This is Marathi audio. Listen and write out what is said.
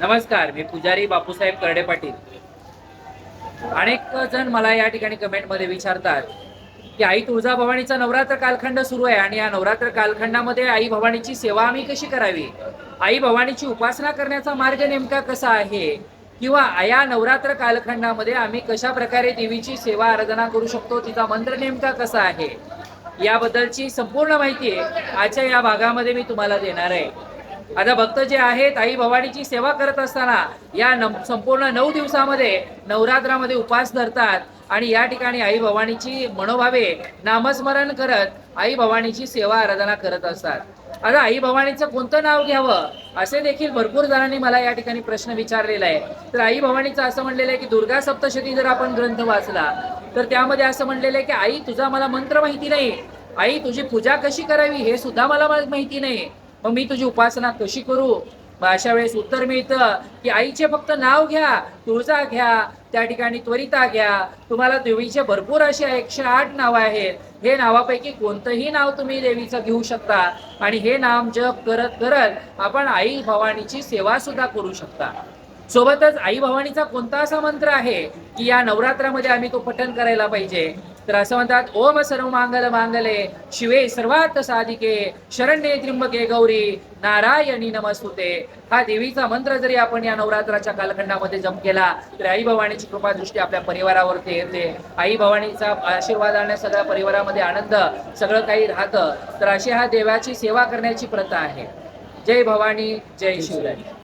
नमस्कार मी पुजारी बापूसाहेब कर्डे पाटील. अनेक जण मला या ठिकाणी कमेंटमध्ये विचारतात की आई तुळजाभवानीचा नवरात्र कालखंड सुरू आहे आणि या नवरात्र कालखंडामध्ये आई भवानीची सेवा आम्ही कशी करावी? आई भवानीची उपासना करण्याचा मार्ग नेमका कसा आहे? किंवा या नवरात्र कालखंडामध्ये आम्ही कशा प्रकारे देवीची सेवा आराधना करू शकतो? तिचा मंत्र नेमका कसा आहे? याबद्दलची संपूर्ण माहिती आजच्या या भागामध्ये मी तुम्हाला देणार आहे. आता भक्त जे आहेत आई भवानीची सेवा करत असताना या संपूर्ण नऊ दिवसामध्ये नवरात्रामध्ये उपास धरतात आणि या ठिकाणी आई भवानीची मनोभावे नामस्मरण करत आई भवानीची सेवा आराधना करत असतात. आता आई भवानीचं कोणतं नाव घ्यावं असे देखील भरपूर जणांनी मला या ठिकाणी प्रश्न विचारलेला आहे. तर आई भवानीचं असं म्हणलेलं आहे की दुर्गा सप्तशती जर आपण ग्रंथ वाचला तर त्यामध्ये असं म्हणलेलं आहे की आई तुझा मला मंत्र माहिती नाही. आई तुझी पूजा कशी करावी हे सुद्धा मला माहिती नाही. मग मी तुझी उपासना कशी करू? मग अशा वेळेस उत्तर मिळतं की आईचे फक्त नाव घ्या तुळजा घ्या त्या ठिकाणी त्वरिता घ्या. तुम्हाला देवीचे भरपूर असे एकशे आठ नावं आहेत. हे नावापैकी कोणतंही नाव तुम्ही देवीचं घेऊ शकता. आणि हे नाम जप करत करत आपण आई भवानीची सेवा सुद्धा करू शकता. सोबतच आई भवानीचा कोणता असा मंत्र आहे की या नवरात्रामध्ये आम्ही तो पठण करायला पाहिजे? तर असं म्हणतात ओम सर्व मांगल मांगले शिवे सर्वात साधिके शरण्ये त्रिंबके गौरी नारायणी नमस्तुते. हा देवीचा मंत्र जरी आपण या नवरात्राच्या कालखंडामध्ये जप केला तर आई भवानीची कृपा दृष्टी आपल्या परिवारावरती येते. आई भवानीचा आशीर्वाद आणण्या सगळ्या परिवारामध्ये आनंद सगळं काही राहतं. तर अशी हा देवाची सेवा करण्याची प्रथा आहे. जय भवानी जय शिवराय.